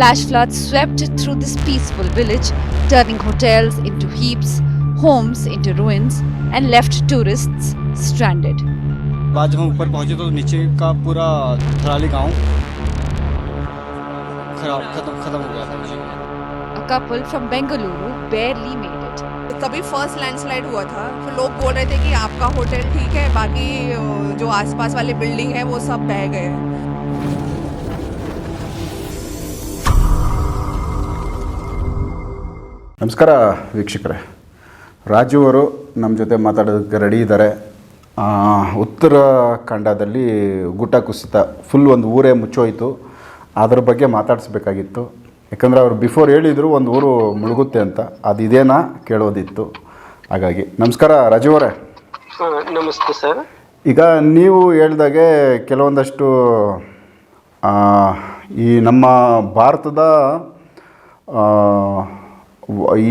Flash floods swept through this peaceful village, turning hotels into heaps, homes into ruins, and left tourists stranded. बाद जब हम ऊपर पहुँचे तो नीचे का पूरा थराली गाँव खराब खत्म खत्म हो गया था A couple from Bengaluru barely made it. तभी फ़र्स्ट लैंडस्लाइड हुआ था तो लोग बोल रहे थे कि आपका होटल ठीक है बाकी जो आसपास वाले बिल्डिंग है वो सब बह गए हैं ನಮಸ್ಕಾರ ವೀಕ್ಷಕರೇ. ರಾಜು ಅವರು ನಮ್ಮ ಜೊತೆ ಮಾತಾಡೋದಕ್ಕೆ ರೆಡಿ ಇದ್ದಾರೆ. ಉತ್ತರ ಖಂಡದಲ್ಲಿ ಗುಟ್ಟ ಕುಸಿತ ಫುಲ್ ಒಂದು ಊರೇ ಮುಚ್ಚೋಯ್ತು. ಅದ್ರ ಬಗ್ಗೆ ಮಾತಾಡಿಸ್ಬೇಕಾಗಿತ್ತು. ಯಾಕಂದರೆ ಅವರು ಬಿಫೋರ್ ಹೇಳಿದರು ಒಂದು ಊರು ಮುಳುಗುತ್ತೆ ಅಂತ. ಅದು ಇದೇನಾ ಕೇಳೋದಿತ್ತು. ಹಾಗಾಗಿ ನಮಸ್ಕಾರ ರಾಜು ಅವರೇ. ಹಾ, ನಮಸ್ತೆ ಸರ್. ಈಗ ನೀವು ಹೇಳ್ದಾಗೆ ಕೆಲವೊಂದಷ್ಟು ಈ ನಮ್ಮ ಭಾರತದ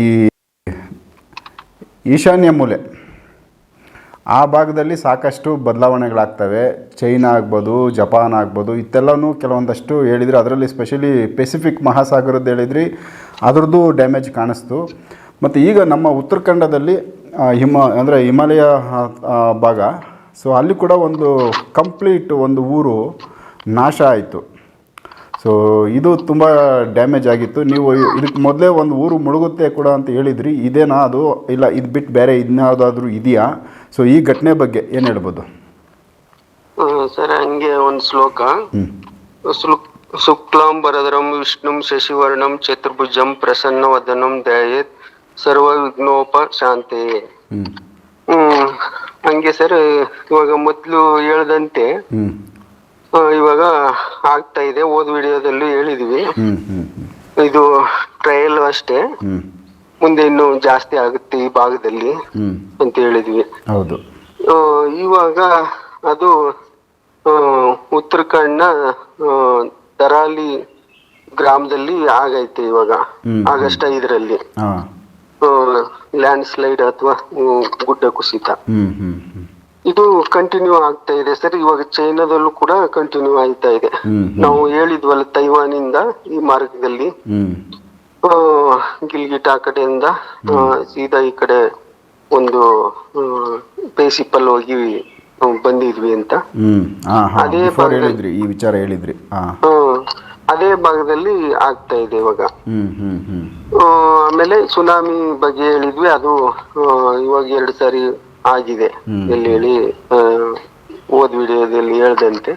ಈ ಈಶಾನ್ಯ ಮೂಲೆ. ಆ ಭಾಗದಲ್ಲಿ ಸಾಕಷ್ಟು ಬದಲಾವಣೆಗಳಾಗ್ತವೆ. ಚೈನಾ ಆಗ್ಬೋದು, ಜಪಾನ್ ಆಗ್ಬೋದು, ಇತ್ತೆಲ್ಲನೂ ಕೆಲವೊಂದಷ್ಟು ಹೇಳಿದ್ರಿ. ಅದರಲ್ಲಿ ಸ್ಪೆಷಲಿ ಪೆಸಿಫಿಕ್ ಮಹಾಸಾಗರದ್ದು ಹೇಳಿದ್ರಿ. ಅದರದ್ದು ಡ್ಯಾಮೇಜ್ ಕಾಣಿಸ್ತು. ಮತ್ತು ಈಗ ನಮ್ಮ ಉತ್ತರಾಖಂಡದಲ್ಲಿ ಖಂಡದಲ್ಲಿ ಹಿಮ, ಅಂದರೆ ಹಿಮಾಲಯ ಭಾಗ. ಸೊ ಅಲ್ಲಿ ಕೂಡ ಒಂದು ಕಂಪ್ಲೀಟ್ ಒಂದು ಊರು ನಾಶ ಆಯಿತು. ಸೊ ಇದು ತುಂಬ ಡ್ಯಾಮೇಜ್ ಆಗಿತ್ತು. ನೀವು ಇದಕ್ಕೆ ಮೊದಲೇ ಒಂದು ಊರು ಮುಳುಗುತ್ತೆ ಕೂಡ ಅಂತ ಹೇಳಿದ್ರಿ. ಇದೇನಾ ಅದು? ಇಲ್ಲ ಇದು ಬಿಟ್ಟು ಬೇರೆ ಇನ್ಯಾವುದಾದ್ರೂ ಇದೆಯಾ? ಸೊ ಈ ಘಟನೆ ಬಗ್ಗೆ ಏನು ಹೇಳ್ಬೋದು? ಸರ್ ಹಂಗೆ ಒಂದು ಶ್ಲೋಕ. ಶುಕ್ಲಾಂ ಭರದ್ರಂ ವಿಷ್ಣುಂ ಶಶಿವರ್ಣಂ ಚತುರ್ಭುಜಂ ಪ್ರಸನ್ನ ವದನಂ ಸರ್ವವಿಘ್ನೋಪ ಸರ್ವ ವಿಘ್ನೋಪ ಹ್ಮ್. ಹಂಗೆ ಸರ್ ಇವಾಗ ಮೊದಲು ಹೇಳ್ದಂತೆ ಇವಾಗ ಆಗ್ತಾ ಇದೆ ಓದ್ ವಿಡಿಯೋದಲ್ಲಿ ಹೇಳಿದ್ವಿ. ಇದು ಟ್ರಯಲ್ ಅಷ್ಟೇ. ಮುಂದೆ ಇನ್ನು ಜಾಸ್ತಿ ಆಗುತ್ತೆ ಈ ಭಾಗದಲ್ಲಿ ಅಂತ ಹೇಳಿದ್ವಿ. ಹೌದು. ಇವಾಗ ಅದು ಉತ್ತರಾಖಂಡ್ನ ದರಾಲಿ ಗ್ರಾಮದಲ್ಲಿ ಆಗೈತೆ ಇವಾಗ. ಆಗಸ್ಟ್ ಐದರಲ್ಲಿ. ಲ್ಯಾಂಡ್ ಸ್ಲೈಡ್ ಅಥವಾ ಗುಡ್ಡ ಕುಸಿತ. ಇದು ಕಂಟಿನ್ಯೂ ಆಗ್ತಾ ಇದೆ. ಸರ್ ಇವಾಗ ಚೈನಾದಲ್ಲೂ ಕೂಡ ಕಂಟಿನ್ಯೂ ಆಯ್ತಾ ಇದೆ. ನಾವು ಹೇಳಿದ್ವಲ್ಲ ತೈವಾನಿಂದ ಈ ಮಾರ್ಗದಲ್ಲಿ. ಗಿಲ್ಗಿಟ್ ಆ ಕಡೆಯಿಂದ ಸೀದಾ ಈ ಕಡೆ ಒಂದು ಪೇಸಿಪಲ್ ಹೋಗಿ ಬಂದಿದ್ವಿ ಅಂತ. ಅದೇ ಹೇಳಿದ್ರಿ ಈ ವಿಚಾರ ಹೇಳಿದ್ರಿ. ಅದೇ ಭಾಗದಲ್ಲಿ ಆಗ್ತಾ ಇದೆ ಇವಾಗ. ಆಮೇಲೆ ಸುನಾಮಿ ಬಗ್ಗೆ ಹೇಳಿದ್ವಿ. ಅದು ಇವಾಗ ಎರಡು ಸಾರಿ ಆಗಿದೆ. ಎಲ್ಲಿ ಹೇಳಿ ಓದ್ ವಿಡಿಯೋದಲ್ಲಿ ಹೇಳ್ದಂತೆ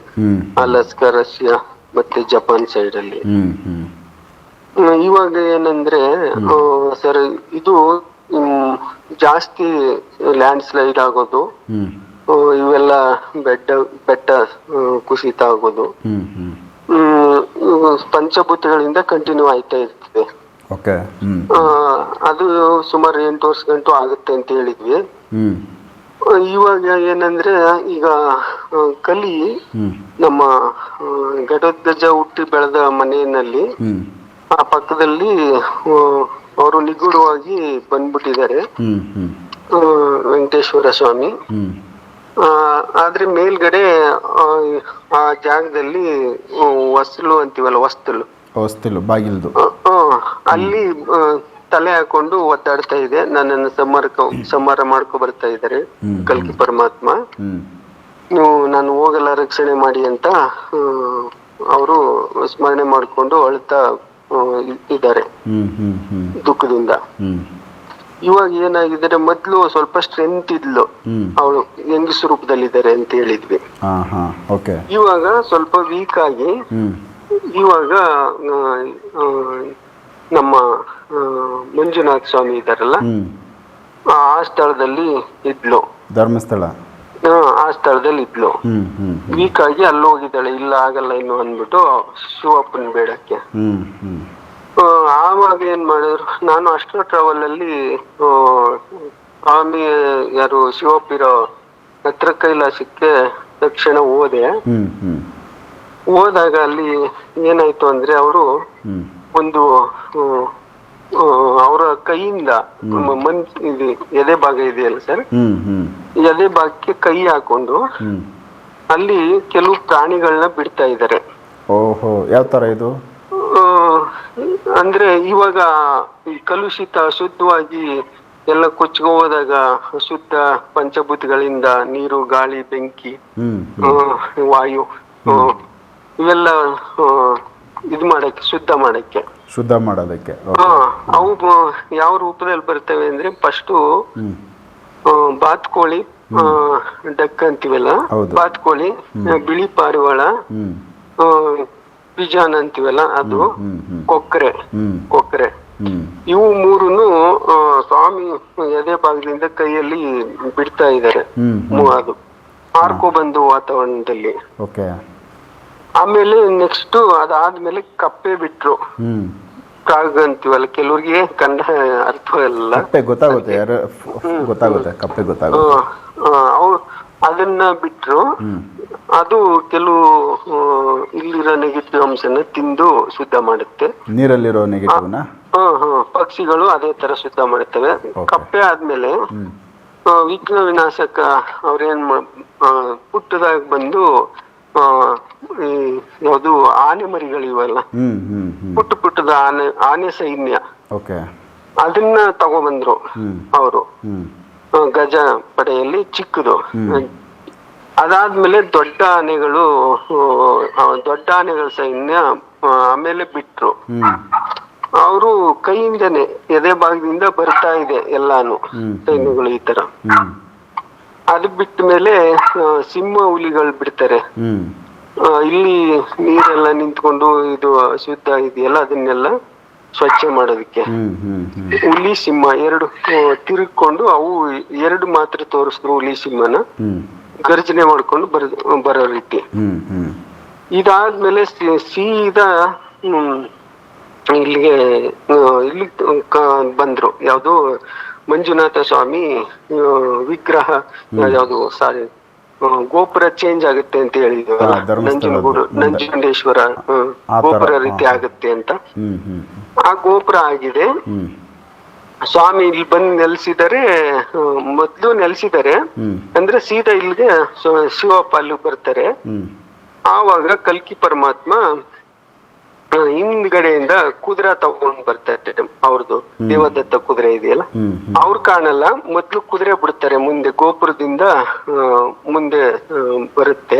ಆ ಅಲಸ್ಕಾ ರಷ್ಯಾ ಮತ್ತೆ ಜಪಾನ್ ಸೈಡ್ ಅಲ್ಲಿ. ಇವಾಗ ಏನಂದ್ರೆ ಸರ್ ಇದು ಜಾಸ್ತಿ ಲ್ಯಾಂಡ್ ಸ್ಲೈಡ್ ಆಗೋದು ಇವೆಲ್ಲ ಬೆಟ್ಟ ಬೆಟ್ಟ ಕುಸಿತ ಆಗೋದು. ಪಂಚಭೂತಗಳಿಂದ ಕಂಟಿನ್ಯೂ ಆಯ್ತಾ ಇರ್ತದೆ. ಅದು ಸುಮಾರು ಎಂಟು ವರ್ಷ ಗಂಟು ಆಗುತ್ತೆ ಅಂತ ಹೇಳಿದ್ವಿ. ಇವಾಗ ಏನಂದ್ರೆ ಈಗ ಕಲಿ ನಮ್ಮ ಗಡದ್ವಜ ಹುಟ್ಟಿ ಬೆಳೆದ ಮನೆಯಲ್ಲಿ ಆ ಪಕ್ಕದಲ್ಲಿ ಅವರು ನಿಗೂಢವಾಗಿ ಬಂದ್ಬಿಟ್ಟಿದ್ದಾರೆ. ವೆಂಕಟೇಶ್ವರ ಸ್ವಾಮಿ. ಆದ್ರೆ ಮೇಲ್ಗಡೆ ಆ, ಜಾಗದಲ್ಲಿ ವಸ್ತುಲು ಅಂತೀವಲ್ಲ ವಸ್ತುಲು ಬಾಗಿಲ್ದು. ಅಲ್ಲಿ ತಲೆ ಹಾಕೊಂಡು ಒದ್ದಾಡ್ತಾ ಇದೆ. ನನ್ನನ್ನು ಸಂಹಾರ ಸಂಹಾರ ಮಾಡ್ಕೊ ಬರ್ತಾ ಇದ್ದಾರೆ. ಕಲ್ಕಿ ಪರಮಾತ್ಮ. ನೀವು ನಾನು ಹೋಗಲ್ಲ ರಕ್ಷಣೆ ಮಾಡಿ ಅಂತ ಅವರು ಸ್ಮರಣೆ ಮಾಡ್ಕೊಂಡು ಅಳ್ತಾ ಇದ್ದಾರೆ. ದುಃಖದಿಂದ. ಇವಾಗ ಏನಾಗಿದ್ದಾರೆ ಮೊದ್ಲು ಸ್ವಲ್ಪ ಸ್ಟ್ರೆಂತ್ ಇದ್ಲು. ಅವಳು ಹೆಂಗಸ ರೂಪದಲ್ಲಿದ್ದಾರೆ ಅಂತ ಹೇಳಿದ್ವಿ. ಇವಾಗ ಸ್ವಲ್ಪ ವೀಕ್ ಆಗಿ ಇವಾಗ ನಮ್ಮ ಮಂಜುನಾಥ ಸ್ವಾಮಿ ಇದ್ದಾರಲ್ಲ? ಆ ಸ್ಥಳದಲ್ಲಿ ಇದ್ಲು. ಧರ್ಮಸ್ಥಳ. ಆ, ಸ್ಥಳದಲ್ಲಿ ಇದ್ಲು. ವೀಕ್ ಆಗಿ ಅಲ್ಲಿ ಹೋಗಿದ್ದಾಳೆ ಇಲ್ಲ ಆಗಲ್ಲ ಇನ್ನು ಅಂದ್ಬಿಟ್ಟು ಶಿವಪ್ಪನ ಬೇಡಕ್ಕೆ. ಆವಾಗ ಏನ್ ಮಾಡಿದ್ರು? ನಾನು ಅಷ್ಟೋ ಟ್ರಾವೆಲ್ ಅಲ್ಲಿ ಸ್ವಾಮಿ ಯಾರು ಶಿವಪ್ಪಿರೋ ಹತ್ರ ಕೈಲಾಸಕ್ಕೆ ತಕ್ಷಣ ಹೋದೆ. ಹೋದಾಗ ಅಲ್ಲಿ ಏನಾಯ್ತು ಅಂದ್ರೆ ಅವರು ಒಂದು ಅವರ ಕೈಯಿಂದ ಮನ್ ಇದೆ ಎದೆ ಭಾಗ ಇದೆಯಲ್ಲ ಸರ್? ಎದೆ ಭಾಗಕ್ಕೆ ಕೈ ಹಾಕೊಂಡು ಅಲ್ಲಿ ಕೆಲವು ಪ್ರಾಣಿಗಳನ್ನ ಬಿಡ್ತಾ ಇದ್ದಾರೆ. ಓಹೋ ಯಾವ ತರ ಇದು? ಅಂದ್ರೆ ಇವಾಗ ಈ ಕಲುಷಿತ ಶುದ್ಧವಾಗಿ ಎಲ್ಲ ಕೊಚ್ಕೊ ಹೋದಾಗ ಶುದ್ಧ ಪಂಚಭೂತಗಳಿಂದ ನೀರು ಗಾಳಿ ಬೆಂಕಿ ವಾಯು ಇವೆಲ್ಲ ಇದ್ ಮಾಡಕ್ಕೆ ಶುದ್ಧ ಮಾಡಕ್ಕೆ. ಶುದ್ಧ ಮಾಡೋದಕ್ಕೆ ಹಾ ಅವು ಯಾವ ರೂಪದಲ್ಲಿ ಬರ್ತವೆ ಅಂದ್ರೆ ಫಸ್ಟು ಬಾತ್ಕೋಳಿ ಡಕ್ ಅಂತೀವಲ್ಲ. ಬಾತ್ಕೋಳಿ ಬಿಳಿ ಪಾರಿವಾಳ ಪಿಜಾನ್ ಅಂತೀವಲ್ಲ ಅದು? ಕೊಕ್ಕರೆ ಕೊಕ್ಕರೆ. ಇವು ಮೂರುನು ಸ್ವಾಮಿ ಎದೆ ಭಾಗದಿಂದ ಕೈಯಲ್ಲಿ ಬಿಡ್ತಾ ಇದ್ದಾರೆ. ಅದು. ಹಾರ್ಕೊ ಬಂದು ವಾತಾವರಣದಲ್ಲಿ. ಆಮೇಲೆ ನೆಕ್ಸ್ಟ್ ಅದಾದ್ಮೇಲೆ ಕಪ್ಪೆ ಬಿಟ್ರು. ಕಾಗ್ ಅಂತೀವಲ್ಲ ಕೆಲವ್ರಿಗೆ ಕನ್ನಡ ಅರ್ಥ ಇಲ್ಲ. ಕಪ್ಪೆ ಗೊತ್ತಾಗುತ್ತೆ ಯಾರು ಗೊತ್ತಾಗುತ್ತೆ ಕಪ್ಪೆ ಗೊತ್ತಾಗುತ್ತೆ. ಅವ್ರು ಅದನ್ನ ಬಿಟ್ರು. ಅದು ಕೆಲವು ಇಲ್ಲಿರೋ ನೆಗೆಟಿವ್ ಅಂಶನ ತಿಂದು ಶುದ್ಧ ಮಾಡುತ್ತೆ. ನೀರಲ್ಲಿರೋ ನೆಗೆಟಿವ್ನ ಪಕ್ಷಿಗಳು ಅದೇ ತರ ಶುದ್ಧ ಮಾಡುತ್ತವೆ. ಕಪ್ಪೆ ಆದ್ಮೇಲೆ ವಿಘ್ನ ವಿನಾಶಕ ಅವ್ರೇನ್ ಪುಟ್ಟದಾಗ ಬಂದು ಈ ಯಾವುದು ಆನೆ ಮರಿಗಳಿವಲ್ಲ ಪುಟ್ಟ ಪುಟ್ಟದ ಆನೆ ಆನೆ ಸೈನ್ಯ. ಅದನ್ನ ತಗೊಬಂದ್ರು ಅವರು. ಗಜ ಪಡೆಯಲ್ಲಿ ಚಿಕ್ಕದು. ಅದಾದ್ಮೇಲೆ ದೊಡ್ಡ ಆನೆಗಳು ದೊಡ್ಡ ಆನೆಗಳ ಸೈನ್ಯ ಆಮೇಲೆ ಬಿಟ್ರು. ಅವರು ಕೈಯಿಂದನೇ ಎದೆ ಭಾಗದಿಂದ ಬರ್ತಾ ಇದೆ ಎಲ್ಲಾನು ಸೈನ್ಯಗಳು ಈ ತರ. ಅದು ಬಿಟ್ಟ ಮೇಲೆ ಸಿಂಹ ಹುಲಿಗಳು ಬಿಡ್ತಾರೆ. ಇಲ್ಲಿ ನೀರೆಲ್ಲ ನಿಂತ್ಕೊಂಡು ಇದು ಶುದ್ಧ ಇದೆಯಲ್ಲ ಅದನ್ನೆಲ್ಲ ಸ್ವಚ್ಛ ಮಾಡೋದಕ್ಕೆ. ಹುಲಿ ಸಿಂಹ ಎರಡು ತಿರುಗ್ಕೊಂಡು ಅವು ಎರಡು ಮಾತ್ರ ತೋರಿಸಿದ್ರು ಹುಲಿ ಸಿಂಹನ. ಗರ್ಜನೆ ಮಾಡ್ಕೊಂಡು ಬರ ಬರೋ ರೀತಿ. ಇದಾದ್ಮೇಲೆ ಸೀದಾ ಹ್ಮ್, ಇಲ್ಲಿಗೆ ಇಲ್ಲಿ ಬಂದ್ರು. ಯಾವುದು ಮಂಜುನಾಥ ಸ್ವಾಮಿ ವಿಗ್ರಹ ಯಾವುದು ಸಾರಿ ಗೋಪುರ ಚೇಂಜ್ ಆಗುತ್ತೆ ಅಂತ ಹೇಳಿದ್ರು ನಂಜನಗೂಡು ನಂಜುಂಡೇಶ್ವರ ಗೋಪುರ ರೀತಿ ಆಗುತ್ತೆ ಅಂತ. ಆ ಗೋಪುರ ಆಗಿದೆ. ಸ್ವಾಮಿ ಇಲ್ಲಿ ಬಂದು ನೆಲೆಸಿದರೆ ಮೊದ್ಲು ನೆಲೆಸಿದರೆ ಅಂದ್ರೆ ಸೀದಾ ಇಲ್ಲಿಗೆ ಶಿವಪ್ಪ ಅಲ್ಲಿ ಬರ್ತಾರೆ. ಆವಾಗ ಕಲ್ಕಿ ಪರಮಾತ್ಮ ಹಿಂದ್ಗಡೆಯಿಂದ ಕುದುರೆ ತಗೊಂಡ್ ಬರ್ತಾರೆ ಅವ್ರದ್ದು ದೇವದತ್ತ ಕುದುರೆ ಇದೆಯಲ್ಲ? ಅವ್ರ ಕಾಣಲ್ಲ ಮೊದ್ಲು ಕುದುರೆ ಬಿಡ್ತಾರೆ ಮುಂದೆ ಗೋಪುರದಿಂದ ಮುಂದೆ ಬರುತ್ತೆ.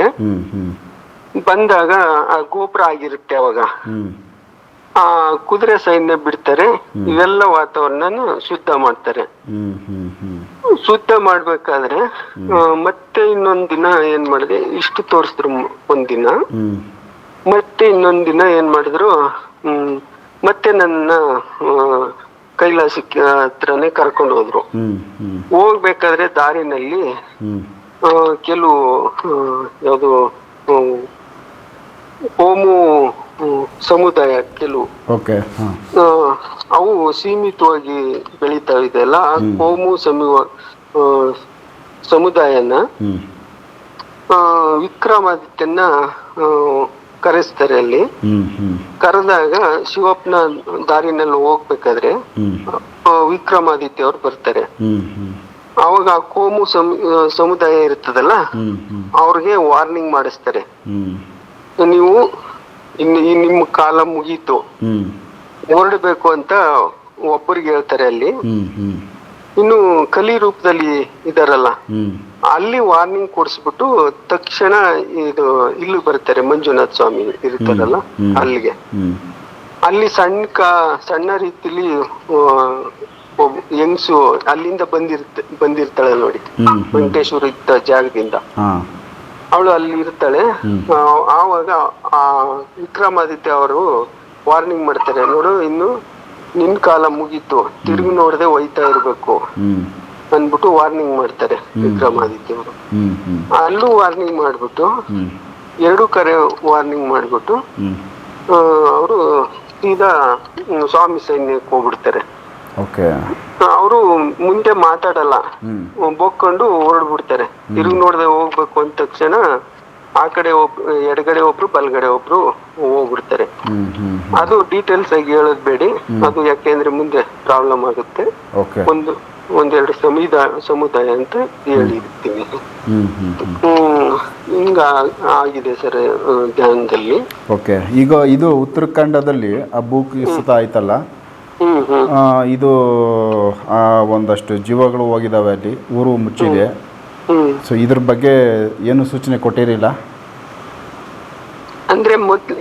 ಬಂದಾಗ ಆ ಗೋಪುರ ಆಗಿರುತ್ತೆ ಅವಾಗ. ಆ ಕುದುರೆ ಸೈನ್ಯ ಬಿಡ್ತಾರೆ ಇವೆಲ್ಲ ವಾತಾವರಣನ ಶುದ್ಧ ಮಾಡ್ತಾರೆ. ಶುದ್ಧ ಮಾಡ್ಬೇಕಾದ್ರೆ ಮತ್ತೆ ಇನ್ನೊಂದ್ ದಿನ ಏನ್ ಮಾಡಿದೆ ಇಷ್ಟು ತೋರಿಸಿದ್ರು ಒಂದಿನ. ಮತ್ತೆ ಇನ್ನೊಂದ್ ದಿನ ಏನ್ ಮಾಡಿದ್ರು ಹ್ಮ್ ಮತ್ತೆ ನನ್ನ ಕೈಲಾಸ ಕೈಲಾಸಕ್ಕೆ ಹತ್ರನೇ ಕರ್ಕೊಂಡು ಹೋದ್ರು. ಹ್ಮ್ ಹ್ಮ್. ಹೋಗ್ಬೇಕಾದ್ರೆ ದಾರಿನಲ್ಲಿ ಕೆಲವು ಯಾವುದು ಓಮು ಸಮುದಾಯ ಕೆಲವು. ಅವು ಸೀಮಿತವಾಗಿ ಬೆಳೀತಾ ಇದೆಯಲ್ಲ ಆ ಕೋಮು ಸಮುವ ಸಮುದಾಯನ ಹ್ಮ್. ವಿಕ್ರಮಾದಿತ್ಯನ ಕರೆಸ್ತಾರೆ ಅಲ್ಲಿ. ಕರೆದಾಗ ಶಿವಪ್ಪನ ದಾರಿನಲ್ಲಿ ಹೋಗ್ಬೇಕಾದ್ರೆ ವಿಕ್ರಮಾದಿತ್ಯ ಅವ್ರು ಬರ್ತಾರೆ. ಅವಾಗ ಆ ಕೋಮು ಸಮುದಾಯ ಇರ್ತದಲ್ಲ ಅವ್ರಿಗೆ ವಾರ್ನಿಂಗ್ ಮಾಡಿಸ್ತಾರೆ. ನೀವು ಇನ್ನು ನಿಮ್ಮ ಕಾಲ ಮುಗೀತು. ಹೊರಡ್ಬೇಕು ಅಂತ ಒಬ್ಬರಿಗೆ ಹೇಳ್ತಾರೆ ಅಲ್ಲಿ. ಇನ್ನು ಕಲಿ ರೂಪದಲ್ಲಿ ಇದಾರಲ್ಲ ಅಲ್ಲಿ ವಾರ್ನಿಂಗ್ ಕೊಡಿಸ್ಬಿಟ್ಟು ತಕ್ಷಣ ಇದು ಇಲ್ಲಿ ಬರ್ತಾರೆ ಮಂಜುನಾಥ್ ಸ್ವಾಮಿ ಇರ್ತಾರಲ್ಲ ಅಲ್ಲಿಗೆ. ಅಲ್ಲಿ ಸಣ್ಣ ಕ ಸಣ್ಣ ರೀತಿಲಿ ಹೆಂಗ್ಸು ಅಲ್ಲಿಂದ ಬಂದಿರ್ತ ಬಂದಿರ್ತಾಳೆ ನೋಡಿ. ವೆಂಕಟೇಶ್ವರ ಇದ್ದ ಜಾಗದಿಂದ. ಅವಳು ಅಲ್ಲಿ ಇರ್ತಾಳೆ. ಆವಾಗ ಆ ವಿಕ್ರಮಾದಿತ್ಯ ಅವರು ವಾರ್ನಿಂಗ್ ಮಾಡ್ತಾರೆ ನೋಡು ಇನ್ನು ನಿನ್ ಕಾಲ ಮುಗೀತು. ತಿರುಗಿ ನೋಡದೆ ಒಯ್ತಾ ಇರ್ಬೇಕು. ಅಂದ್ಬಿಟ್ಟು ವಾರ್ನಿಂಗ್ ಮಾಡ್ತಾರೆ ವಿಕ್ರಮಾದಿತ್ಯ ಅವರು ಹ್ಮ್ ಹ್ಮ್. ಅಲ್ಲೂ ವಾರ್ನಿಂಗ್ ಮಾಡ್ಬಿಟ್ಟು ಎರಡು ಕರೆ ವಾರ್ನಿಂಗ್ ಮಾಡ್ಬಿಟ್ಟು ಅವರು ಸೀದಾ ಸ್ವಾಮಿ ಸೈನ್ಯಕ್ಕೆ ಹೋಗ್ಬಿಡ್ತಾರೆ. ಅವರು ಮುಂದೆ ಮಾತಾಡಲ್ಲ. ಬೊಕ್ಕೊಂಡು ಹೊರಡ್ಬಿಡ್ತಾರೆ ತಿರುಗಿ ನೋಡದೆ ಹೋಗ್ಬೇಕು ಅಂದ ತಕ್ಷಣ ಆ ಕಡೆ ಒಬ್ ಎಡಗಡೆ ಒಬ್ರು ಬಲಗಡೆ ಒಬ್ರು ಹೋಗ್ಬಿಡ್ತಾರೆ. ಅದು ಡೀಟೇಲ್ಸ್ ಆಗಿ ಹೇಳೋದ್ ಬೇಡಿ. ಅದು ಯಾಕೆಂದ್ರೆ ಮುಂದೆ ಪ್ರಾಬ್ಲಮ್ ಆಗುತ್ತೆ. ಒಂದು ಒಂದೆರಡು ಸಮುದಾಯ ಸಮುದಾಯ ಅಂತ ಹ್ಮ್ ಹಿಂಗ ಆಗಿದೆ ಸರ್ ಧ್ಯಾನದಲ್ಲಿ. ಓಕೆ ಈಗ ಇದು ಉತ್ತರಾಖಂಡದಲ್ಲಿ ಆ ಭೂಕುಸಿತ ಆಯ್ತಲ್ಲ? ಇದು ಆ, ಒಂದಷ್ಟು ಜೀವಗಳು ಹೋಗಿದಾವೆ ಅಲ್ಲಿ ಊರು ಮುಚ್ಚಿದೆ. ಸೊ ಇದ್ರ ಬಗ್ಗೆ ಏನು ಸೂಚನೆ ಕೊಟ್ಟಿರಲಿಲ್ಲ? ಅಂದ್ರೆ ಮೊದ್ಲು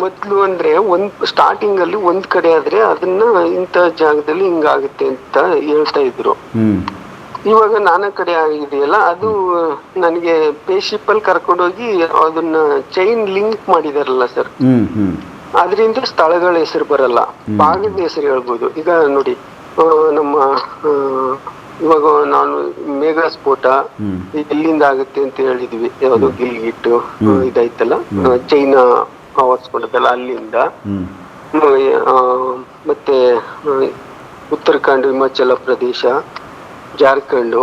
ಮೊದ್ಲು ಅಂದ್ರೆ ಒಂದ್ ಸ್ಟಾರ್ಟಿಂಗ್ ಅಲ್ಲಿ ಒಂದ್ ಕಡೆ ಆದ್ರೆ ಅದನ್ನ ಇಂಥ ಜಾಗದಲ್ಲಿ ಹಿಂಗಾಗುತ್ತೆ ಅಂತ ಹೇಳ್ತಾ ಇದ್ರು. ಇವಾಗ ನಾನಾ ಕಡೆ ಆಗಿದೆಯಲ್ಲ ಅದು ನನಗೆ ಪೇಶಿಪ್ ಅಲ್ಲಿ ಕರ್ಕೊಂಡೋಗಿ ಅದನ್ನ ಚೈನ್ ಲಿಂಕ್ ಮಾಡಿದಾರಲ್ಲ ಸರ್ ಅದರಿಂದ ಸ್ಥಳಗಳ ಹೆಸರು ಬರಲ್ಲ. ಭಾಗದ ಹೆಸರು ಹೇಳ್ಬೋದು. ಈಗ ನೋಡಿ ನಮ್ಮ ಇವಾಗ ನಾನು ಮೇಘ ಸ್ಫೋಟ ಇಲ್ಲಿಂದ ಎಲ್ಲಿಂದ ಆಗುತ್ತೆ ಅಂತ ಹೇಳಿದ್ವಿ. ಯಾವ್ದು ಗಿಲ್ಗಿಟ್ಟು ಇದಾಯ್ತಲ್ಲ? ಚೈನಾ ಆವರಿಸ್ಕೊಂಡದಲ್ಲ ಅಲ್ಲಿಂದ. ಮತ್ತೆ ಉತ್ತರಾಖಂಡ್ ಹಿಮಾಚಲ ಪ್ರದೇಶ ಜಾರ್ಖಂಡು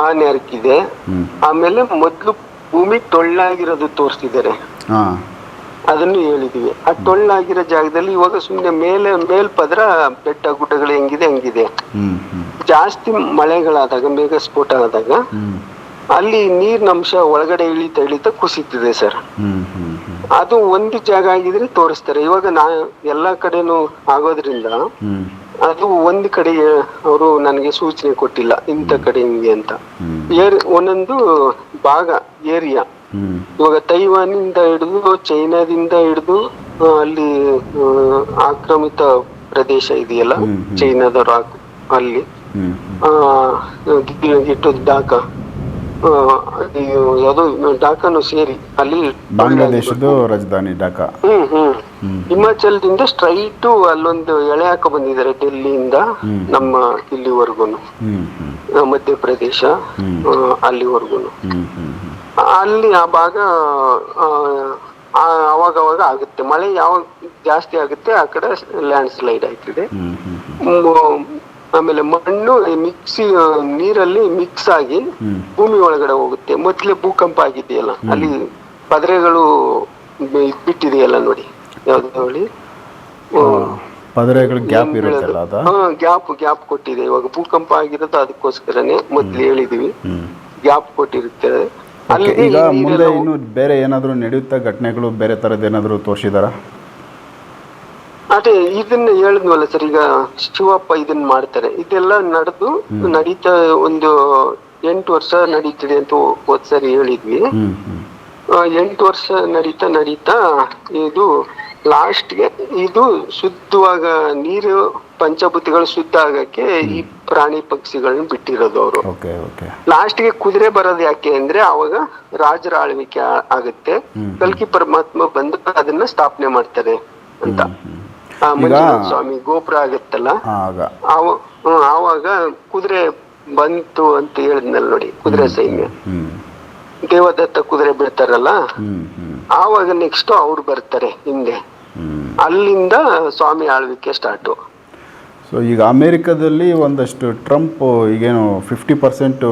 ಆ ಆನೆ ಇದೆ. ಆಮೇಲೆ ಮೊದ್ಲು ಭೂಮಿ ಟೊಳ್ಳಾಗಿರೋದು ತೋರಿಸಿದ್ದಾರೆ. ಅದನ್ನು ಹೇಳಿದ್ವಿ. ಆ ಟೊಳ್ಳಾಗಿರೋ ಜಾಗದಲ್ಲಿ ಇವಾಗ ಸುಮ್ನೆ ಮೇಲೆ ಮೇಲ್ಪದ್ರ ಬೆಟ್ಟ ಗುಡ್ಡಗಳು ಹೆಂಗಿದೆ ಹಂಗಿದೆ. ಜಾಸ್ತಿ ಮಳೆಗಳಾದಾಗ ಮೇಘ ಸ್ಫೋಟ ಆದಾಗ ಅಲ್ಲಿ ಅಲ್ಲಿ ನೀರಿನಂಶ ಒಳಗಡೆ ಇಳಿತಾ ಇಳಿತಾ ಕುಸಿತಿದೆ ಸರ್. ಅದು ಒಂದು ಜಾಗ ಆಗಿದ್ರೆ ತೋರಿಸ್ತಾರೆ. ಇವಾಗ ನಾ ಎಲ್ಲಾ ಕಡೆನೂ ಆಗೋದ್ರಿಂದ ಅದು ಒಂದು ಕಡೆ ಅವರು ನನಗೆ ಸೂಚನೆ ಕೊಟ್ಟಿಲ್ಲ ಇಂಥ ಕಡೆ ಹಿಂಗೆ ಅಂತ. ಏರ್ ಒಂದೊಂದು ಭಾಗ ಏರಿಯಾ. ಇವಾಗ ತೈವಾನಿಂದ ಹಿಡಿದು ಚೈನಾದಿಂದ ಹಿಡಿದು ಅಲ್ಲಿ ಆಕ್ರಮಿತ ಪ್ರದೇಶ ಇದೆಯಲ್ಲ ಚೈನಾದ ರಾಕ್ ಚೈನಾದವ್ರು ಅಲ್ಲಿ. ಗಿಟ್ಟು ಡಾಕಾ. ಅದು ಡಾಕಾನು ಸೇರಿ ಅಲ್ಲಿ ಬಾಂಗ್ಲಾದೇಶದ ರಾಜಧಾನಿ ಢಾಕಾ ಹ್ಮ್ ಹ್ಮ್. ಹ್ಮ್. ಹಿಮಾಚಲದಿಂದ ಸ್ಟ್ರೈಟ್ ಅಲ್ಲೊಂದು ಎಳೆ ಹಾಕ ಬಂದಿದ್ದಾರೆ ಡೆಲ್ಲಿಯಿಂದ ನಮ್ಮ ಇಲ್ಲಿವರೆಗೂನು. ಮಧ್ಯಪ್ರದೇಶ. ಅಲ್ಲಿವರೆಗೂನು. ಅಲ್ಲಿ ಆ ಭಾಗ ಅವಾಗ ಅವಾಗ ಆಗುತ್ತೆ. ಮಳೆ ಯಾವಾಗ ಜಾಸ್ತಿ ಆಗುತ್ತೆ ಆ ಕಡೆ ಲ್ಯಾಂಡ್ ಸ್ಲೈಡ್ ಆಯ್ತಿದೆ ಆಮೇಲೆ ಮಣ್ಣು ಮಿಕ್ಸಿ ನೀರಲ್ಲಿ ಮಿಕ್ಸ್ ಆಗಿ ಭೂಮಿ ಒಳಗಡೆ ಹೋಗುತ್ತೆ. ಮೊದ್ಲೇ ಭೂಕಂಪ ಆಗಿದೆಯಲ್ಲ ಅಲ್ಲಿ ಪದರೆಗಳು ಬಿಟ್ಟಿದೆಯಲ್ಲ ನೋಡಿ. ಯಾವ್ದು ಹೇಳಿ? ಪದರೆಗಳು ಗ್ಯಾಪ್ ಇರುತ್ತಲ್ಲ ಗ್ಯಾಪ್ ಗ್ಯಾಪ್ ಕೊಟ್ಟಿದೆ. ಇವಾಗ ಭೂಕಂಪ ಆಗಿರೋದು ಅದಕ್ಕೋಸ್ಕರನೇ ಮೊದ್ಲು ಹೇಳಿದೀವಿ. ಗ್ಯಾಪ್ ಕೊಟ್ಟಿರುತ್ತೆ. ಅಲ್ಲಿ ಈಗ ಮುಂದೆ ಇನ್ನು ಬೇರೆ ಏನಾದರೂ ನಡೆಯುತ್ತಾ ಘಟನೆಗಳು ಬೇರೆ ಥರದ್ದು ಏನಾದರೂ ತೋರಿಸಿದಾರಾ? ಅದೇ ಇದನ್ನ ಹೇಳಿದ್ವಲ್ಲ ಸರ್ ಈಗ ಶಿವಪ್ಪ ಇದನ್ನ ಮಾಡ್ತಾರೆ. ಇದೆಲ್ಲ ನಡೆದು ನಡೀತಾ ಒಂದು ಎಂಟು ವರ್ಷ ನಡೀತಿದೆ ಅಂತ ಹೋದ್ ಸರಿ ಹೇಳಿದ್ವಿ ಎಂಟು ವರ್ಷ ನಡೀತಾ ನಡೀತಾ ಇದು ಲಾಸ್ಟ್ಗೆ ಇದು ಶುದ್ಧವಾಗ ನೀರು ಪಂಚಭೂತಿಗಳು ಶುದ್ಧ ಆಗಕ್ಕೆ ಈ ಪ್ರಾಣಿ ಪಕ್ಷಿಗಳನ್ನ ಬಿಟ್ಟಿರೋದು ಅವರು. ಲಾಸ್ಟ್ಗೆ ಕುದುರೆ ಬರೋದು ಯಾಕೆ ಅಂದ್ರೆ ಅವಾಗ ರಾಜರ ಆಳ್ವಿಕೆ ಆಗುತ್ತೆ. ಕಲ್ಕಿ ಪರಮಾತ್ಮ ಬಂದು ಅದನ್ನ ಸ್ಥಾಪನೆ ಮಾಡ್ತಾರೆ ಅಂತ. ಮಂಜುನಾಥ ಸ್ವಾಮಿ ಗೋಪುರ ಆಗತ್ತಲ್ಲ? ಆವಾಗ ಕುದುರೆ ಬಂತು ಅಂತ ಹೇಳಿದ್ನಲ್ಲ ನೋಡಿ ಕುದುರೆ ಸೈನ್ಯ. ದೇವದತ್ತ ಕುದುರೆ ಬಿಡ್ತಾರಲ್ಲ? ಆವಾಗ ನೆಕ್ಸ್ಟ್ ಅವ್ರು ಬರ್ತಾರೆ ಹಿಂದೆ. ಅಲ್ಲಿಂದ ಸ್ವಾಮಿ ಆಳ್ವಿಕೆ ಸ್ಟಾರ್ಟು ಸೊ ಈಗ ಅಮೇರಿಕಾದಲ್ಲಿ ಒಂದಷ್ಟು ಟ್ರಂಪ್ ಈಗೇನು ಫಿಫ್ಟಿ ಪರ್ಸೆಂಟು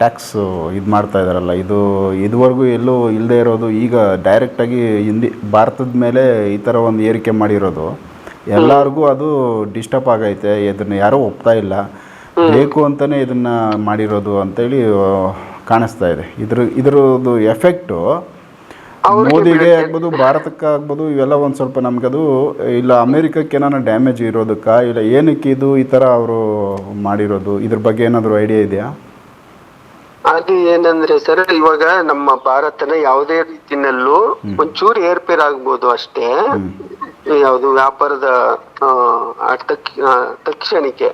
ಟ್ಯಾಕ್ಸ್ ಇದು ಮಾಡ್ತಾ ಇದಾರಲ್ಲ. ಇದು ಇದುವರೆಗೂ ಎಲ್ಲೂ ಇಲ್ಲದೆ ಇರೋದು ಈಗ ಡೈರೆಕ್ಟಾಗಿ ಹಿಂದಿ ಭಾರತದ ಮೇಲೆ ಈ ಥರ ಒಂದು ಏರಿಕೆ ಮಾಡಿರೋದು. ಎಲ್ಲರಿಗೂ ಅದು ಡಿಸ್ಟರ್ಬ್ ಆಗೈತೆ ಇದನ್ನ ಯಾರೂ ಒಪ್ತಾ ಇಲ್ಲ. ಬೇಕು ಅಂತಾನೆ ಇದನ್ನ ಮಾಡಿರೋದು ಅಂತೇಳಿ ಹೇಳಿ ಕಾಣಿಸ್ತಾ ಇದೆ. ಇದ್ರ ಇದ್ರದ್ದು ಎಫೆಕ್ಟು ಮೋದಿಗೆ ಆಗ್ಬೋದು ಭಾರತಕ್ಕೆ ಆಗ್ಬೋದು ಇವೆಲ್ಲ ಒಂದು ಸ್ವಲ್ಪ ನಮಗದು ಇಲ್ಲ ಅಮೇರಿಕಕ್ಕೆ ಏನಾನ ಡ್ಯಾಮೇಜ್ ಇರೋದಕ್ಕ ಇಲ್ಲ ಏನಕ್ಕೆ ಇದು ಈ ಥರ ಅವರು ಮಾಡಿರೋದು ಇದ್ರ ಬಗ್ಗೆ ಏನಾದರೂ ಐಡಿಯಾ ಇದೆಯಾ? ಅದು ಏನಂದ್ರೆ ಸರ್ ಇವಾಗ ನಮ್ಮ ಭಾರತನ ಯಾವುದೇ ರೀತಿಯಲ್ಲೂ ಒಂಚೂರು ಏರ್ಪೇರ್ ಆಗ್ಬೋದು ಅಷ್ಟೇ ಯಾವುದು ವ್ಯಾಪಾರದ ತಕ್ಷಣಿಕೆ.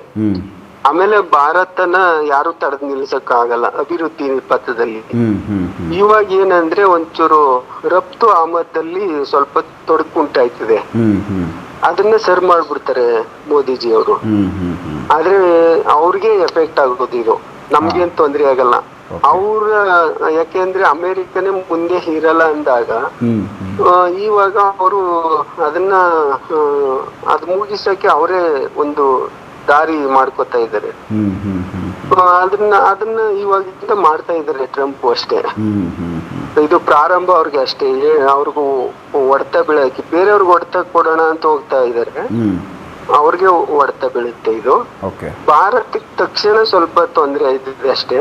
ಆಮೇಲೆ ಭಾರತನ ಯಾರು ತಡೆದ್ ನಿಲ್ಸಕ್ ಆಗಲ್ಲ ಅಭಿವೃದ್ಧಿ ಪಥದಲ್ಲಿ. ಇವಾಗ ಏನಂದ್ರೆ ಒಂಚೂರು ರಫ್ತು ಆಮದಲ್ಲಿ ಸ್ವಲ್ಪ ತೊಡಕುಂಟಾಯ್ತದೆ. ಅದನ್ನ ಸರ್ ಮಾಡ್ಬಿಡ್ತಾರೆ ಮೋದಿಜಿ ಅವರು ಆದ್ರೆ ಅವ್ರಿಗೆ ಎಫೆಕ್ಟ್ ಆಗೋದು ಇದು. ನಮ್ಗೇನ್ ತೊಂದ್ರೆ ಆಗಲ್ಲ. ಅವ್ರ ಯಾಕೆಂದ್ರೆ ಅಮೆರಿಕನೇ ಮುಂದೆ ಇರಲ್ಲ ಅಂದಾಗ ಇವಾಗ ಅವರು ಅದನ್ನ ಅದು ಮುಗಿಸಕ್ಕೆ ಅವರೇ ಒಂದು ದಾರಿ ಮಾಡ್ಕೊತಾ ಇದ್ದಾರೆ. ಅದನ್ನ ಅದನ್ನ ಇವಾಗಿಂದ ಮಾಡ್ತಾ ಇದ್ದಾರೆ ಟ್ರಂಪ್ ಅಷ್ಟೇ. ಇದು ಪ್ರಾರಂಭ ಅವ್ರಿಗೆ ಅಷ್ಟೇ. ಅವ್ರಿಗೂ ಹೊಡೆತ ಬೀಳಕ್ಕೆ ಬೇರೆಯವ್ರಿಗೆ ಹೊಡೆತ ಕೊಡೋಣ ಅಂತ ಹೋಗ್ತಾ ಇದ್ದಾರೆ. ಅವ್ರಿಗೆ ಹೊಡೆತ ಬೀಳುತ್ತೆ ಇದು. ಭಾರತಕ್ಕೆ ತಕ್ಷಣ ಸ್ವಲ್ಪ ತೊಂದರೆ ಆಯ್ತಿದೆ ಅಷ್ಟೇ.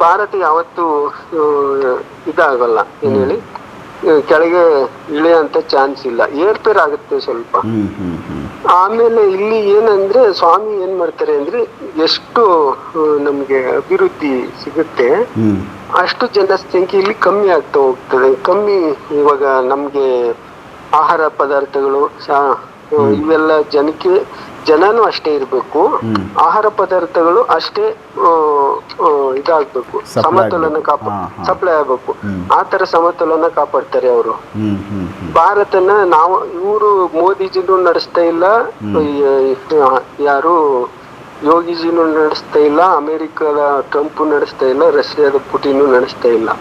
ಭಾರತ ಯಾವತ್ತು ಇದಾಗಲ್ಲ ಏನ್ ಹೇಳಿ? ಕೆಳಗೆ ಇಳಿಯಂತ ಚಾನ್ಸ್ ಇಲ್ಲ. ಏರ್ಪೇರ್ ಆಗುತ್ತೆ ಸ್ವಲ್ಪ. ಆಮೇಲೆ ಇಲ್ಲಿ ಏನಂದ್ರೆ ಸ್ವಾಮಿ ಏನ್ ಮಾಡ್ತಾರೆ ಅಂದ್ರೆ ಎಷ್ಟು ನಮ್ಗೆ ಅಭಿವೃದ್ಧಿ ಸಿಗುತ್ತೆ ಅಷ್ಟು ಜನಸಂಖ್ಯೆ ಇಲ್ಲಿ ಕಮ್ಮಿ ಆಗ್ತಾ ಹೋಗ್ತದೆ. ಕಮ್ಮಿ ಇವಾಗ ನಮ್ಗೆ ಆಹಾರ ಪದಾರ್ಥಗಳು ಇವೆಲ್ಲ ಜನಕ್ಕೆ ಜನನು ಅಷ್ಟೇ ಇರಬೇಕು. ಆಹಾರ ಪದಾರ್ಥಗಳು ಅಷ್ಟೇ ಇದಾಗ್ಬೇಕು. ಸಮತೋಲನ. ಕಾಪ. ಸಪ್ಲೈ ಆಗ್ಬೇಕು. ಆ ತರ ಸಮತೋಲನ ಕಾಪಾಡ್ತಾರೆ ಅವರು. ಭಾರತನ ನಾವು ಇವರು ಮೋದಿಜಿನೂ ನಡೆಸ್ತಾ ಇಲ್ಲ. ಯಾರು ಯೋಗಿಜಿನೂ ನಡೆಸ್ತಾ ಇಲ್ಲ. ಅಮೆರಿಕದ ಟ್ರಂಪ್ ನಡೆಸ್ತಾ ಇಲ್ಲ. ರಷ್ಯಾದ ಪುಟಿನು ನಡೆಸ್ತಾ ಇಲ್ಲ.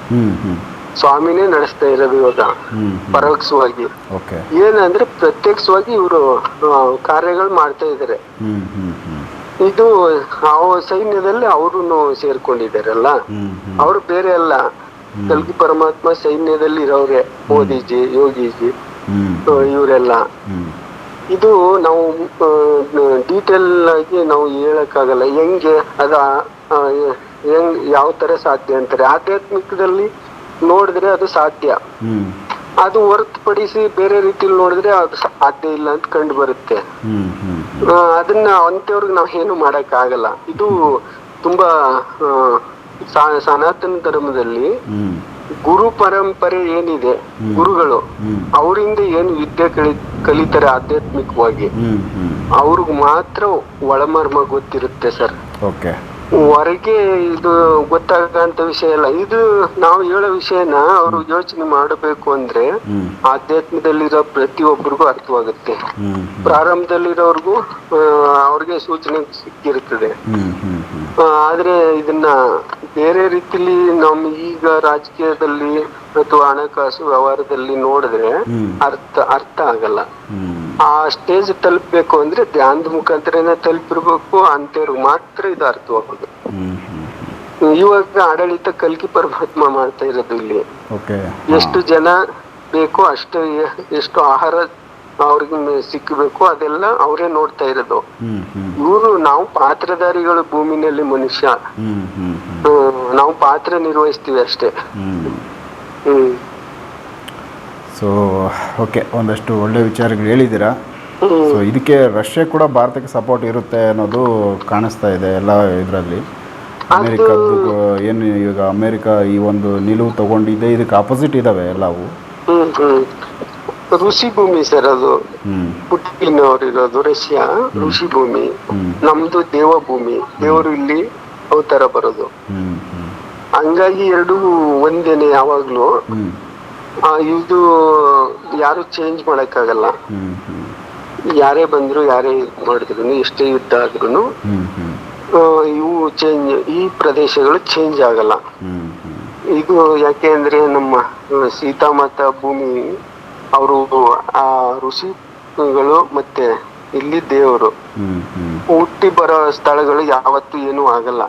ಸ್ವಾಮಿನೇ ನಡೆಸ್ತಾ ಇರೋದು ಇವಾಗ. ಪರೋಕ್ಷವಾಗಿ. ಏನಂದ್ರೆ ಪ್ರತ್ಯಕ್ಷವಾಗಿ ಇವರು ಕಾರ್ಯಗಳು ಮಾಡ್ತಾ ಹ್ಞೂ ಇದು ಅವ ಸೈನ್ಯದಲ್ಲಿ ಅವರು ಸೇರ್ಕೊಂಡಿದ್ದಾರಲ್ಲ? ಅವ್ರು ಬೇರೆ ಅಲ್ಲ. ಕಲ್ಕಿ ಪರಮಾತ್ಮ ಸೈನ್ಯದಲ್ಲಿ ಇರೋರೆ ಮೋದಿಜಿ ಯೋಗಿಜಿ ಇವರೆಲ್ಲ. ಇದು ನಾವು ಡೀಟೇಲ್ ಆಗಿ ನಾವು ಹೇಳಕ್ಕಾಗಲ್ಲ. ಹೆಂಗೆ ಅದ ಹೆಂಗ್ ಯಾವ ತರ ಸಾಧ್ಯ ಅಂತಾರೆ. ಆಧ್ಯಾತ್ಮಿಕದಲ್ಲಿ ನೋಡಿದ್ರೆ ಅದು ಸಾಧ್ಯ. ಅದು ಹೊರತುಪಡಿಸಿ ಬೇರೆ ರೀತಿಯಲ್ಲಿ ನೋಡಿದ್ರೆ ಅದು ಸಾಧ್ಯ ಇಲ್ಲ ಅಂತ ಕಂಡು ಬರುತ್ತೆ. ಅದನ್ನ ಅಂತವ್ರಿಗೆ ನಾವು ಏನು ಮಾಡಕ್ ಆಗಲ್ಲ ಇದು ತುಂಬಾ ಸನಾತನ ಧರ್ಮದಲ್ಲಿ ಗುರು ಪರಂಪರೆ ಏನಿದೆ ಗುರುಗಳು ಅವರಿಂದ ಏನು ವಿದ್ಯೆ ಕಲಿ ಕಲಿತಾರೆ ಆಧ್ಯಾತ್ಮಿಕವಾಗಿ ಅವ್ರಿಗೆ ಮಾತ್ರ ಒಳಮರ್ಮ ಗೊತ್ತಿರುತ್ತೆ ಸರ್. ಓಕೆ. ಹೊರಗೆ ಇದು ಗೊತ್ತಾಗಂತ ವಿಷಯ ಅಲ್ಲ ಇದು ನಾವು ಹೇಳೋ ವಿಷಯನ ಅವರು ಯೋಚನೆ ಮಾಡಬೇಕು ಅಂದ್ರೆ ಆಧ್ಯಾತ್ಮದಲ್ಲಿರೋ ಪ್ರತಿಯೊಬ್ಬರಿಗೂ ಅರ್ಥವಾಗುತ್ತೆ. ಪ್ರಾರಂಭದಲ್ಲಿರೋರ್ಗೂ ಅವ್ರಿಗೆ ಸೂಚನೆ ಸಿಕ್ಕಿರ್ತದೆ. ಆ, ಆದ್ರೆ ಇದನ್ನ ಬೇರೆ ರೀತಿಲಿ ನಮ್ ಈಗ ರಾಜಕೀಯದಲ್ಲಿ ಅಥವಾ ಹಣಕಾಸು ವ್ಯವಹಾರದಲ್ಲಿ ನೋಡಿದ್ರೆ ಅರ್ಥ ಅರ್ಥ ಆಗಲ್ಲ. ಆ ಸ್ಟೇಜ್ ತಲುಪಬೇಕು ಅಂದ್ರೆ ಧ್ಯಾನದ ಮುಖಾಂತರನೇ ತಲುಪಿರ್ಬೇಕು ಅಂತವ್ರಿಗೆ ಮಾತ್ರ ಇದು ಅರ್ಥವಾಗೋದು. ಇವಾಗ ಆಡಳಿತ ಕಲ್ಕಿ ಪರಮಾತ್ಮ ಮಾಡ್ತಾ ಇರೋದು ಇಲ್ಲಿ. ಎಷ್ಟು ಜನ ಬೇಕು ಅಷ್ಟು ಎಷ್ಟು ಆಹಾರ ಅವ್ರಿಗೆ ಸಿಕ್ಕಬೇಕು ಅದೆಲ್ಲ ಅವರೇ ನೋಡ್ತಾ ಇರೋದು. ಇವರು ನಾವು ಪಾತ್ರಧಾರಿಗಳು ಭೂಮಿನಲ್ಲಿ ಮನುಷ್ಯ. ನಾವು ಪಾತ್ರ ನಿರ್ವಹಿಸ್ತೀವಿ ಅಷ್ಟೇ. ಹ್ಮ್. ಸೊ ಓಕೆ ಒಂದಷ್ಟು ಒಳ್ಳೆ ವಿಚಾರಗಳು ಹೇಳಿದ್ದೀರಾ. ಸೊ ಇದಕ್ಕೆ ರಷ್ಯಾ ಕೂಡ ಭಾರತಕ್ಕೆ ಸಪೋರ್ಟ್ ಇರುತ್ತೆ ಅನ್ನೋದು ಕಾಣಿಸ್ತಾ ಇದೆ ಎಲ್ಲ ಇದರಲ್ಲಿ. ಅಮೇರಿಕಾದ ಏನು ಈಗ ಅಮೆರಿಕ ಈ ಒಂದು ನಿಲುವು ತಗೊಂಡಿದೆ ಇದಕ್ಕೆ ಆಪೋಸಿಟ್ ಇದಾವೆ ಎಲ್ಲವು. ಋಷಿ ಭೂಮಿ ಸರ್ ಅದು. ಪುಟಿನ್ ಅವರಿರೋದು ರಷ್ಯಾ ಋಷಿ ಭೂಮಿ. ನಮ್ದು ದೇವ ಭೂಮಿ ದೇವರು ಇಲ್ಲಿ ಅವತಾರ ಬರೋದು. ಹಂಗಾಗಿ ಎರಡೂ ಒಂದೇನೆ ಯಾವಾಗ್ಲೂ. ಇದು ಯಾರು ಚೇಂಜ್ ಮಾಡಕ್ಕಾಗಲ್ಲ. ಆಗಲ್ಲ ಯಾರೇ ಬಂದ್ರು ಯಾರೇ ಇದ್ ಮಾಡಿದ್ರು ಎಷ್ಟೇ ಯುದ್ಧ ಆದ್ರೂ ಇವು ಚೇಂಜ್ ಈ ಪ್ರದೇಶಗಳು ಚೇಂಜ್ ಆಗಲ್ಲ. ಇದು ಯಾಕೆ ಅಂದ್ರೆ ನಮ್ಮ ಆ, ಸೀತಾಮಾತಾ ಭೂಮಿ ಅವರು ಆ ಋಷಿಗಳು ಮತ್ತೆ ಇಲ್ಲಿ ದೇವರು. ಹುಟ್ಟಿ ಬರೋ ಸ್ಥಳಗಳು ಯಾವತ್ತೂ ಏನೂ ಆಗಲ್ಲ.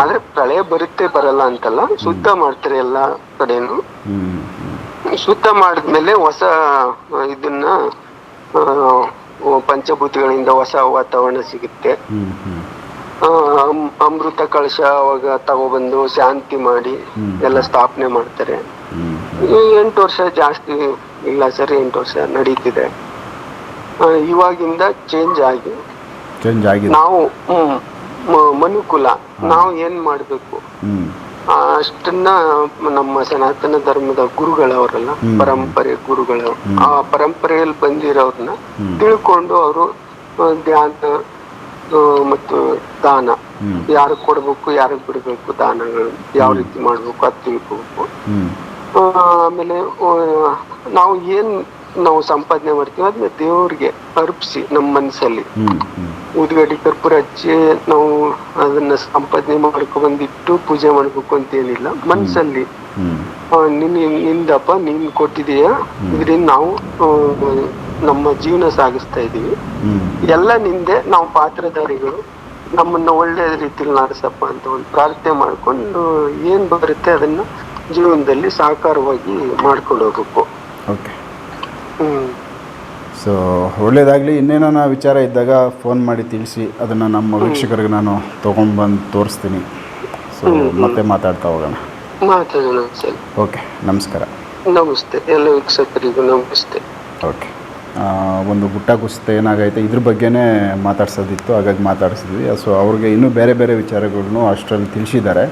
ಆದ್ರೆ ಪ್ರಳಯ ಬರುತ್ತೆ ಬರಲ್ಲ ಅಂತಲ್ಲ ಶುದ್ಧ ಮಾಡ್ತಾರೆ ಎಲ್ಲಾ ಕಡೆನು. ಶುದ್ಧ ಮಾಡಿದ್ಮೇಲೆ ಹೊಸ ಇದನ್ನ ಪಂಚಭೂತಗಳಿಂದ ಹೊಸ ವಾತಾವರಣ ಸಿಗುತ್ತೆ. ಅಮೃತ ಕಳಶ ಅವಾಗ ತಗೊಬಂದು ಶಾಂತಿ ಮಾಡಿ ಎಲ್ಲ ಸ್ಥಾಪನೆ ಮಾಡ್ತಾರೆ. ಈ ಎಂಟು ವರ್ಷ ಜಾಸ್ತಿ ಇಲ್ಲ ಸರಿ ಎಂಟು ವರ್ಷ ನಡೀತಿದೆ. ಇವಾಗಿಂದ ಚೇಂಜ್ ಆಗಿ ಚೇಂಜ್ ಆಗಿದೆ. ನಾವು ಮನುಕುಲ ನಾವು ಏನ್ ಮಾಡಬೇಕು? ಅಷ್ಟನ್ನ ನಮ್ಮ ಸನಾತನ ಧರ್ಮದ ಗುರುಗಳವರಲ್ಲ ಪರಂಪರೆ ಗುರುಗಳವರು. ಆ ಪರಂಪರೆಯಲ್ಲಿ ಬಂದಿರೋರ್ನ ತಿಳ್ಕೊಂಡು ಅವರು ಧ್ಯಾನ ಮತ್ತು ದಾನ. ಯಾರು ಕೊಡ್ಬೇಕು ಯಾರಿಗೆ ಬಿಡ್ಬೇಕು ದಾನಗಳು ಯಾವ ರೀತಿ ಮಾಡ್ಬೇಕು ಅದ್ ತಿಳ್ಕೋಬೇಕು. ಆಮೇಲೆ ನಾವು ಏನ್ ನಾವು ಸಂಪಾದನೆ ಮಾಡ್ತೀವಿ ಅದನ್ನ ದೇವ್ರಿಗೆ ಅರ್ಪಿಸಿ ನಮ್ಮ ಮನಸ್ಸಲ್ಲಿ. ಕರ್ಪೂರ ಹಚ್ಚಿ ನಾವು ಅದನ್ನ ಸಂಪಾದನೆ ಮಾಡ್ಕೊ ಬಂದಿಟ್ಟು ಪೂಜೆ ಮಾಡ್ಬೇಕು ಅಂತ ಏನಿಲ್ಲ ಮನ್ಸಲ್ಲಿ ನಿಂದಪ್ಪ ನೀನ್ ಕೊಟ್ಟಿದೀಯ. ಇದರಿಂದ ನಾವು ನಮ್ಮ ಜೀವನ ಸಾಗಿಸ್ತಾ ಇದೀವಿ. ಎಲ್ಲ ನಿಂದೆ ನಾವು ಪಾತ್ರಧಾರಿಗಳು. ನಮ್ಮನ್ನ ಒಳ್ಳೆ ರೀತಿಲಿ ನಡೆಸಪ್ಪ ಅಂತ ಒಂದು ಪ್ರಾರ್ಥನೆ ಮಾಡ್ಕೊಂಡು ಏನ್ ಬರುತ್ತೆ ಅದನ್ನ ಜೀವನದಲ್ಲಿ ಸಾಕಾರವಾಗಿ ಮಾಡ್ಕೊಂಡು ಹೋಗ್ಬೇಕು. ಹ್ಮ್. ಸೊ ಒಳ್ಳೆಯದಾಗಲಿ ಇನ್ನೇನೋ ವಿಚಾರ ಇದ್ದಾಗ ಫೋನ್ ಮಾಡಿ ತಿಳಿಸಿ. ಅದನ್ನು ನಮ್ಮ ವೀಕ್ಷಕರಿಗೆ ನಾನು ತೊಗೊಂಡ್ಬಂದು ತೋರಿಸ್ತೀನಿ. ಸೊ ಮತ್ತೆ ಮಾತಾಡ್ತಾ ಹೋಗೋಣ. ಮಾತಾಡೋಣ ಸರ್. ಓಕೆ ನಮಸ್ಕಾರ. ನಮಸ್ತೆ. ಎಲ್ಲ ವೀಕ್ಷಕರಿಗೂ ನಮಸ್ತೆ. ಓಕೆ ಒಂದು ಗುಟ್ಟ ಕುಸಿತ ಏನಾಗೈತೆ? ಇದ್ರ ಬಗ್ಗೆನೇ ಮಾತಾಡ್ಸೋದಿತ್ತು. ಹಾಗಾಗಿ ಮಾತಾಡಿಸಿದ್ವಿ. ಸೊ ಅವ್ರಿಗೆ ಇನ್ನೂ ಬೇರೆ ಬೇರೆ ವಿಚಾರಗಳನ್ನು ಅಷ್ಟರಲ್ಲಿ ತಿಳಿಸಿದ್ದಾರೆ.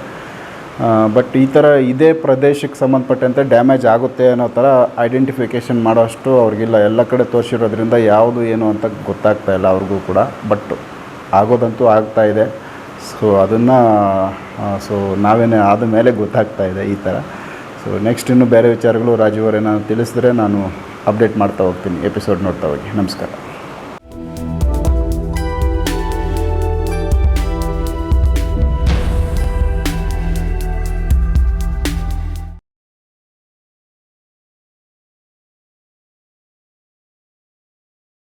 ಬಟ್ ಈ ಥರ ಇದೇ ಪ್ರದೇಶಕ್ಕೆ ಸಂಬಂಧಪಟ್ಟಂತೆ ಡ್ಯಾಮೇಜ್ ಆಗುತ್ತೆ ಅನ್ನೋ ಥರ ಐಡೆಂಟಿಫಿಕೇಷನ್ ಮಾಡೋಷ್ಟು ಅವ್ರಿಗಿಲ್ಲ. ಎಲ್ಲ ಕಡೆ ತೋರಿಸಿರೋದ್ರಿಂದ ಯಾವುದು ಏನು ಅಂತ ಗೊತ್ತಾಗ್ತಾ ಇಲ್ಲ ಅವ್ರಿಗೂ ಕೂಡ. ಬಟ್ ಆಗೋದಂತೂ ಆಗ್ತಾ ಇದೆ. ಸೊ ಅದನ್ನು ಸೊ ನಾವೇನೇ ಆದ ಮೇಲೆ ಗೊತ್ತಾಗ್ತಾ ಇದೆ ಈ ಥರ ಸೊ ನೆಕ್ಸ್ಟ್ ಇನ್ನು ಬೇರೆ ವಿಚಾರಗಳು ರಾಜೀವ್ ಅವರೇ ನಾನು ತಿಳಿಸಿದ್ರೆ ನಾನು ಅಪ್ಡೇಟ್ ಮಾಡ್ತಾ ಹೋಗ್ತೀನಿ. ಎಪಿಸೋಡ್ ನೋಡ್ತಾ ಹೋಗಿ. ನಮಸ್ಕಾರ.